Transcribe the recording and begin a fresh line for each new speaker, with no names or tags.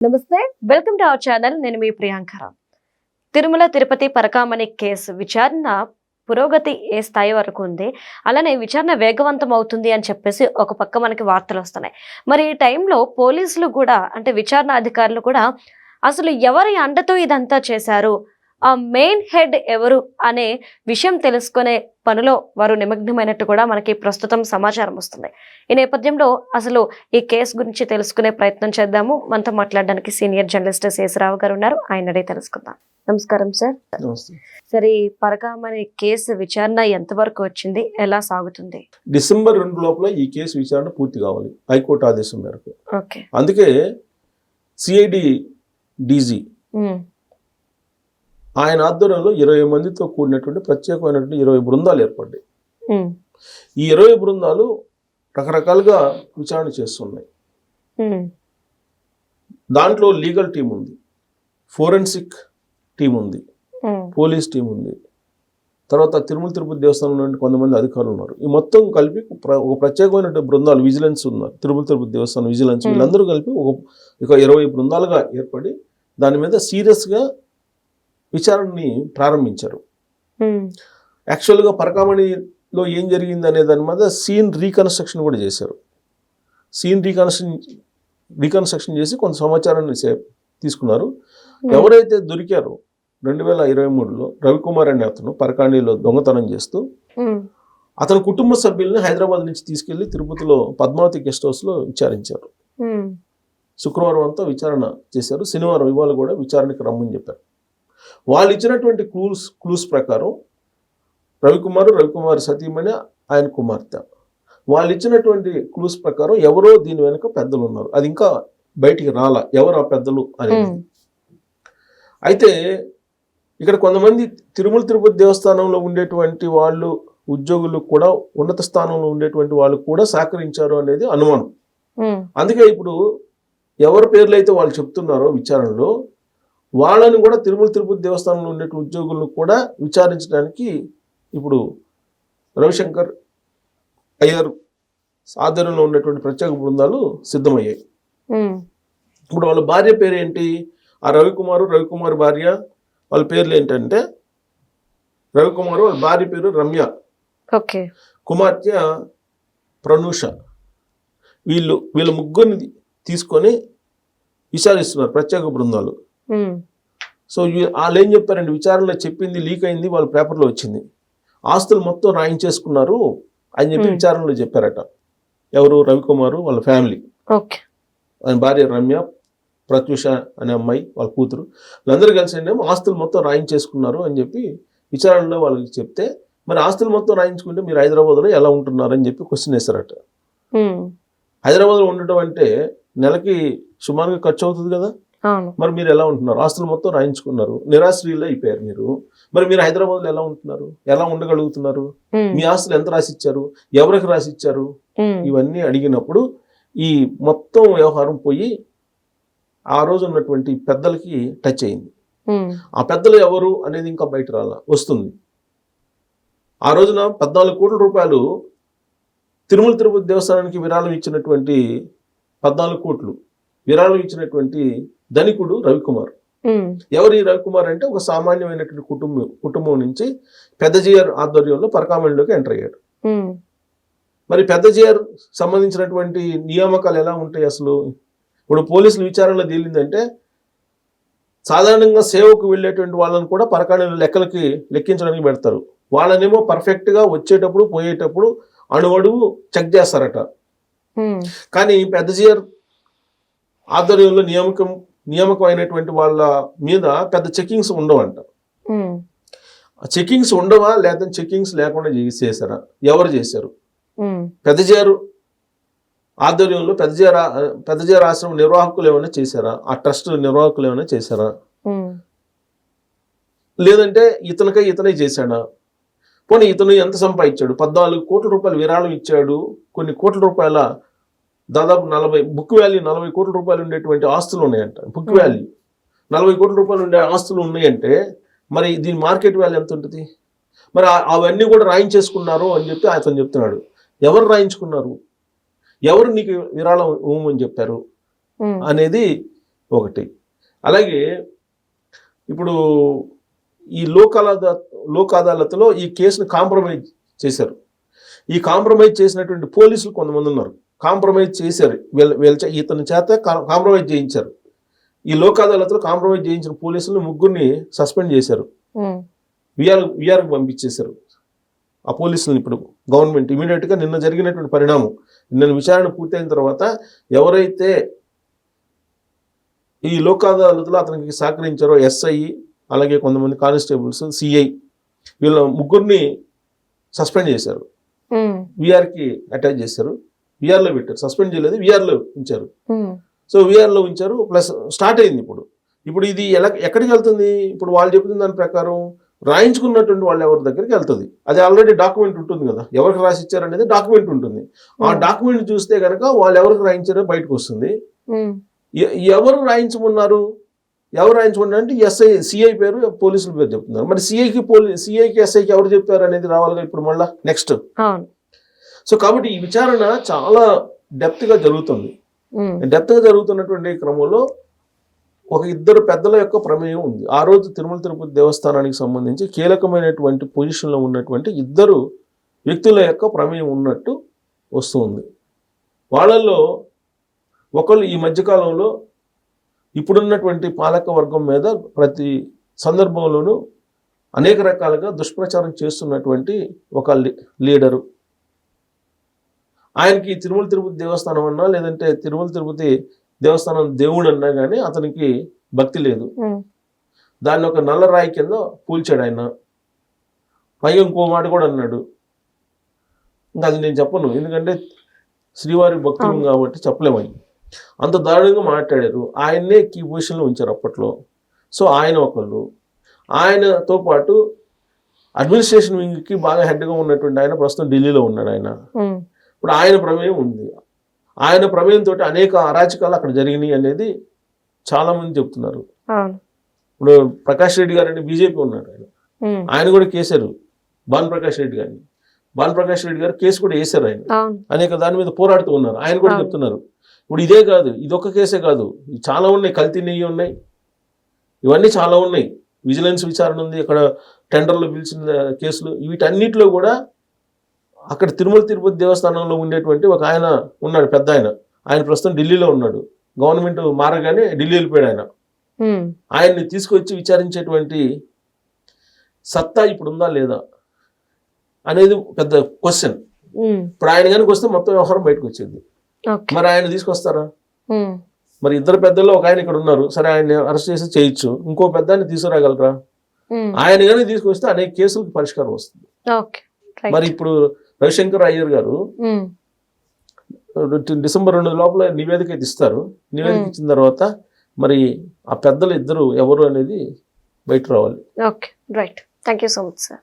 నమస్తే welcome to our channel. నేను మీ ప్రియాంకరా తిరుమల తిరుపతి పరకామణి కేసు విచారణ పురోగతి ఏ స్థాయి వరకు ఉంది? అలానే విచారణ వేగవంతం అవుతుంది అని చెప్పేసి ఒక పక్క మనకి వార్తలు వస్తున్నాయి. మరి ఈ టైంలో పోలీసులు కూడా అంటే విచారణ అధికారులు కూడా అసలు ఎవరి అండతో ఇదంతా చేశారు? ఆ మెయిన్ హెడ్ ఎవరు అనే విషయం తెలుసుకునే పనిలో వారు నిమగ్నమైనట్టు కూడా మనకి ప్రస్తుతం సమాచారం వస్తుంది. ఈ నేపథ్యంలో అసలు ఈ కేసు గురించి తెలుసుకునే ప్రయత్నం చేద్దాము. మనతో మాట్లాడడానికి సీనియర్ జర్నలిస్ట్ శేషరావు గారు ఉన్నారు. ఆయన అడిగి తెలుసుకుందాం. నమస్కారం సార్. సరే ఈ పరకామణి కేసు విచారణ ఎంతవరకు వచ్చింది? ఎలా సాగుతుంది?
డిసెంబర్ రెండు లోపల ఈ కేసు విచారణ పూర్తి కావాలి. హైకోర్టు ఆదేశం మేరకు.
ఓకే.
అందుకే సిఐడి డీజీ ఆయన ఆధ్వర్యంలో ఇరవై మందితో కూడినటువంటి ప్రత్యేకమైనటువంటి ఇరవై బృందాలు ఏర్పడ్డాయి. ఈ ఇరవై బృందాలు రకరకాలుగా విచారణ చేస్తున్నాయి. దాంట్లో లీగల్ టీం ఉంది ఫోరెన్సిక్ టీం ఉంది పోలీస్ టీం ఉంది తర్వాత తిరుమల తిరుపతి దేవస్థానం నుండి కొంతమంది అధికారులు ఉన్నారు. ఈ మొత్తం కలిపి ఒక ప్రత్యేకమైన బృందాలు విజిలెన్స్ ఉన్నారు. తిరుమల తిరుపతి దేవస్థానం విజిలెన్స్. వీళ్ళందరూ కలిపి ఒక ఇక ఇరవై బృందాలుగా ఏర్పడి దాని మీద సీరియస్గా విచారణని ప్రారంభించారు. యాక్చువల్గా పరకామణిలో ఏం జరిగింది అనే దాని మీద సీన్ రీకన్స్ట్రక్షన్ కూడా చేశారు. సీన్ రీకన్స్ట్రక్షన్ రీకన్స్ట్రక్షన్ చేసి కొంత సమాచారాన్ని తీసుకున్నారు. ఎవరైతే దొరికారో రెండు వేల ఇరవై మూడులో రవికుమార్ అనే అతను పరకాణిలో దొంగతనం చేస్తూ అతని కుటుంబ సభ్యుల్ని హైదరాబాద్ నుంచి తీసుకెళ్ళి తిరుపతిలో పద్మావతి గెస్ట్ హౌస్లో విచారించారు. శుక్రవారం అంతా విచారణ చేశారు. శనివారం ఇవాళ కూడా విచారణకి రమ్మని చెప్పారు. వాళ్ళు ఇచ్చినటువంటి క్లూస్ క్లూస్ ప్రకారం రవికుమార్ రవికుమార్ సతీమణి ఆయన కుమార్తె. వాళ్ళు ఇచ్చినటువంటి క్లూస్ ప్రకారం ఎవరో దీని వెనుక పెద్దలు ఉన్నారు. అది ఇంకా బయటికి రాల ఎవరు ఆ పెద్దలు అనేది. అయితే ఇక్కడ కొంతమంది తిరుమల తిరుపతి దేవస్థానంలో ఉండేటువంటి వాళ్ళు ఉద్యోగులు కూడా ఉన్నత స్థానంలో ఉండేటువంటి వాళ్ళు కూడా సహకరించారు అనేది అనుమానం. అందుకే ఇప్పుడు ఎవరి పేర్లు అయితే వాళ్ళు చెప్తున్నారో విచారణలో వాళ్ళని కూడా తిరుమల తిరుపతి దేవస్థానంలో ఉండే ఉద్యోగులను కూడా విచారించడానికి ఇప్పుడు రవిశంకర్ అయ్యర్ ఆధ్వర్యంలో ఉన్నటువంటి ప్రత్యేక బృందాలు సిద్ధమయ్యాయి. ఇప్పుడు వాళ్ళ భార్య పేరు ఏంటి ఆ రవికుమారు రవికుమార్ భార్య వాళ్ళ పేర్లు ఏంటంటే రవికుమారు వాళ్ళ భార్య పేరు రమ్య.
ఓకే.
కుమార్తె ప్రనూష. వీళ్ళు వీళ్ళ ముగ్గురిని తీసుకొని విచారిస్తున్నారు ప్రత్యేక బృందాలు. సో వాళ్ళు ఏం చెప్పారంటే విచారణలో చెప్పింది లీక్ అయింది వాళ్ళ పేపర్లో వచ్చింది. ఆస్తులు మొత్తం రాయించేసుకున్నారు అని చెప్పి. విచారణలో చెప్పారట. ఎవరు? రవికుమారు వాళ్ళ ఫ్యామిలీ. ఆయన భార్య రమ్య ప్రత్యూష అనే అమ్మాయి వాళ్ళ కూతురు. వీళ్ళందరూ కలిసి ఏంటేమో ఆస్తులు మొత్తం రాయించేసుకున్నారు అని చెప్పి విచారణలో వాళ్ళకి చెప్తే మరి ఆస్తులు మొత్తం రాయించుకుంటే మీరు హైదరాబాద్లో ఎలా ఉంటున్నారు అని చెప్పి క్వశ్చన్ వేశారట. హైదరాబాద్లో ఉండటం అంటే నెలకి సుమారుగా ఖర్చు అవుతుంది కదా? మరి మీరు ఎలా ఉంటున్నారు? ఆస్తులు మొత్తం రాయించుకున్నారు. నిరాశ్రీలు అయిపోయారు మీరు. మరి మీరు హైదరాబాద్లో ఎలా ఉంటున్నారు? ఎలా ఉండగలుగుతున్నారు? మీ ఆస్తులు ఎంత రాసిచ్చారు? ఎవరికి రాసిచ్చారు? ఇవన్నీ అడిగినప్పుడు ఈ మొత్తం వ్యవహారం పోయి ఆ రోజు ఉన్నటువంటి పెద్దలకి టచ్ అయింది. ఆ పెద్దలు ఎవరు అనేది ఇంకా బయట రాల వస్తుంది. ఆ రోజున పద్నాలుగు కోట్ల రూపాయలు తిరుమల తిరుపతి దేవస్థానానికి విరాళం ఇచ్చినటువంటి పద్నాలుగు కోట్లు విరాళం ఇచ్చినటువంటి ధనికుడు రవికుమార్. ఎవరు రవికుమార్ అంటే ఒక సామాన్యమైనటువంటి కుటుంబం కుటుంబం నుంచి పెద్దజీఆర్ ఆధ్వర్యంలో పరకామణిలోకి ఎంటర్ అయ్యాడు. మరి పెద్ద జేఆర్ సంబంధించినటువంటి నియామకాలు ఎలా ఉంటాయి అసలు? ఇప్పుడు పోలీసులు విచారణలో తేలిందంటే సాధారణంగా సేవకు వెళ్ళేటువంటి వాళ్ళని కూడా పరకాణిలో లెక్కలకి లెక్కించడానికి పెడతారు. వాళ్ళనేమో పర్ఫెక్ట్గా వచ్చేటప్పుడు పోయేటప్పుడు అణువడుగు చెక్ చేస్తారట. కానీ పెద్ద జేఆర్ ఆధ్వర్యంలో నియామకం నియామకం అయినటువంటి వాళ్ళ మీద పెద్ద చెకింగ్స్ ఉండవంట. చెకింగ్స్ ఉండవా లేదా చెకింగ్స్ లేకుండా చేశారా? ఎవరు చేశారు? పెద్దజేరు ఆధ్వర్యంలో పెద్దజేర పెద్దజేర ఆశ్రమం నిర్వాహకులు ఏమైనా చేశారా? ఆ ట్రస్ట్ నిర్వాహకులు ఏమైనా చేశారా? లేదంటే ఇతనికై ఇతనే చేశాడా? పోనీ ఇతను ఎంత సంపాదించాడు? పద్నాలుగు కోట్ల రూపాయలు విరాళం ఇచ్చాడు. కొన్ని కోట్ల రూపాయల దాదాపు నలభై బుక్ వాల్యూ నలభై కోట్ల రూపాయలు ఉండేటువంటి ఆస్తులు ఉన్నాయంట. Book
Hmm.
వాల్యూ నలభై కోట్ల రూపాయలు ఉండే ఆస్తులు ఉన్నాయంటే మరి దీని మార్కెట్ వాల్యూ ఎంత ఉంటుంది? మరి అవన్నీ కూడా రాయించేసుకున్నారు అని చెప్పి అతను చెప్తున్నాడు. ఎవరు రాయించుకున్నారు? ఎవరు నీకు విరాళం ఇవ్వమని చెప్పారు?
ఉమ్,
అనేది ఒకటి. అలాగే ఇప్పుడు ఈ లోక్ అదాలత్ లోక్ అదాలత్లో ఈ కేసును కాంప్రమైజ్ చేశారు. ఈ కాంప్రమైజ్ చేసినటువంటి పోలీసులు కొంతమంది ఉన్నారు. కాంప్రమైజ్ చేశారు. వీళ్ళ వీళ్ళ ఇతని చేత కాంప్రమైజ్ చేయించారు. ఈ లోక్ అదాలత్లో కాంప్రమైజ్ చేయించిన పోలీసులు ముగ్గురిని సస్పెండ్ చేశారు. విఆర్ విఆర్కి పంపించేశారు. ఆ పోలీసులను ఇప్పుడు గవర్నమెంట్ ఇమీడియట్గా నిన్న జరిగినటువంటి పరిణామం. నిన్న విచారణ పూర్తయిన తర్వాత ఎవరైతే ఈ లోక్ అదాలత్లో అతనికి సహకరించారో ఎస్ఐ అలాగే కొంతమంది కానిస్టేబుల్స్ సిఐ వీళ్ళ ముగ్గురిని సస్పెండ్ చేశారు. విఆర్కి అటాచ్ చేశారు. విఆర్లో పెట్టారు. సస్పెండ్ చేయలేదు విఆర్లో ఉంచారు. సో విఆర్లో ఉంచారు ప్లస్ స్టార్ట్ అయింది ఇప్పుడు. ఇప్పుడు ఇది ఎలా ఎక్కడికి వెళ్తుంది? ఇప్పుడు వాళ్ళు చెప్పిన దాని ప్రకారం రాయించుకున్నటువంటి వాళ్ళ ఎవరి దగ్గరికి వెళ్తుంది? అది ఆల్రెడీ డాక్యుమెంట్ ఉంటుంది కదా. ఎవరికి రాసి ఇచ్చారనేది డాక్యుమెంట్ ఉంటుంది. ఆ డాక్యుమెంట్ చూస్తే కనుక వాళ్ళు ఎవరికి రాయించారో బయటకు వస్తుంది. ఎ- ఎవరు రాయించమన్నారు? ఎవరు రాయించమన్నారు అంటే ఎస్ఐ సిఐ పేరు పోలీసుల పేరు చెప్తున్నారు. మరి సిఐకి పోలీ సిఐకి ఎస్ఐకి ఎవరు చెప్తారు అనేది రావాలిగా ఇప్పుడు మళ్ళీ? నెక్స్ట్ సో కాబట్టి ఈ విచారణ చాలా డెప్త్గా జరుగుతుంది. డెప్త్గా జరుగుతున్నటువంటి క్రమంలో ఒక ఇద్దరు పెద్దల యొక్క ప్రమేయం ఉంది. ఆ రోజు తిరుమల తిరుపతి దేవస్థానానికి సంబంధించి కీలకమైనటువంటి పొజిషన్లో ఉన్నటువంటి ఇద్దరు వ్యక్తుల యొక్క ప్రమేయం ఉన్నట్టు వస్తుంది. వాళ్ళల్లో ఒకళ్ళు ఈ మధ్యకాలంలో ఇప్పుడున్నటువంటి పాలక వర్గం మీద ప్రతి సందర్భంలోనూ అనేక రకాలుగా దుష్ప్రచారం చేస్తున్నటువంటి ఒక లీ- లీడరు ఆయనకి తిరుమల తిరుపతి దేవస్థానం అన్నా లేదంటే తిరుమల తిరుపతి దేవస్థానం దేవుడు అన్నా కానీ అతనికి భక్తి లేదు. దాన్ని ఒక నల్ల రాయి కింద పూల్చాడు ఆయన. పైగా ఇంకో మాట కూడా అన్నాడు. ఇంకా అది నేను చెప్పను ఎందుకంటే శ్రీవారి భక్తులు. కాబట్టి చెప్పలేమని అంత దారుణంగా మాట్లాడారు. ఆయన్నే కీ పొజిషన్లో ఉంచారు అప్పట్లో. సో ఆయన ఒకళ్ళు. ఆయనతో పాటు అడ్మినిస్ట్రేషన్ వింగ్కి బాగా హెడ్గా ఉన్నటువంటి ఆయన ప్రస్తుతం ఢిల్లీలో ఉన్నాడు ఆయన. ఇప్పుడు ఆయన ప్రమేయం ఉంది. ఆయన ప్రమేయంతో అనేక అరాచకాలు అక్కడ జరిగినాయి అనేది చాలా మంది చెప్తున్నారు. ఇప్పుడు ప్రకాష్ రెడ్డి గారు అంటే బీజేపీ ఉన్నాడు ఆయన. ఆయన కూడా కేసారు భాను ప్రకాష్ రెడ్డి గారిని. భాను ప్రకాష్ రెడ్డి గారు కేసు కూడా వేశారు ఆయన. అనేక దాని మీద పోరాడుతూ ఉన్నారు. ఆయన కూడా. చెప్తున్నారు. ఇప్పుడు ఇదే కాదు ఇదొక కేసే కాదు. చాలా ఉన్నాయి కల్తీ నెయ్యి ఉన్నాయి. ఇవన్నీ చాలా ఉన్నాయి. విజిలెన్స్ విచారణ ఉంది అక్కడ టెండర్లో పిలిచిన కేసులు. వీటన్నిటిలో కూడా అక్కడ తిరుమల తిరుపతి దేవస్థానంలో ఉండేటువంటి ఒక ఆయన ఉన్నాడు పెద్ద ఆయన. ఆయన ప్రస్తుతం ఢిల్లీలో ఉన్నాడు. గవర్నమెంట్ మారగానే ఢిల్లీ వెళ్ళిపోయాడు ఆయన. ఆయన్ని తీసుకొచ్చి విచారించేటువంటి సత్తా ఇప్పుడు ఉందా లేదా అనేది పెద్ద క్వశ్చన్ ఇప్పుడు ఆయన కనుక వస్తే మొత్తం వ్యవహారం బయటకు వచ్చేది. మరి ఆయన తీసుకొస్తారా? మరి ఇద్దరు పెద్దల్లో ఒక ఆయన ఇక్కడ ఉన్నారు. సరే ఆయన అరెస్ట్ చేసి చేయొచ్చు. ఇంకో పెద్ద తీసుకురాగలరా? ఆయన కానీ తీసుకొస్తే అనేక కేసులకు పరిష్కారం వస్తుంది. మరి ఇప్పుడు రవిశంకర్ అయ్యర్ గారు డిసెంబర్ రెండు లోపల నివేదిక అయితే ఇస్తారు. నివేదిక. ఇచ్చిన తర్వాత మరి ఆ పెద్దలు ఇద్దరు ఎవరు అనేది బయట రావాలి.
Okay right. Thank you so much sir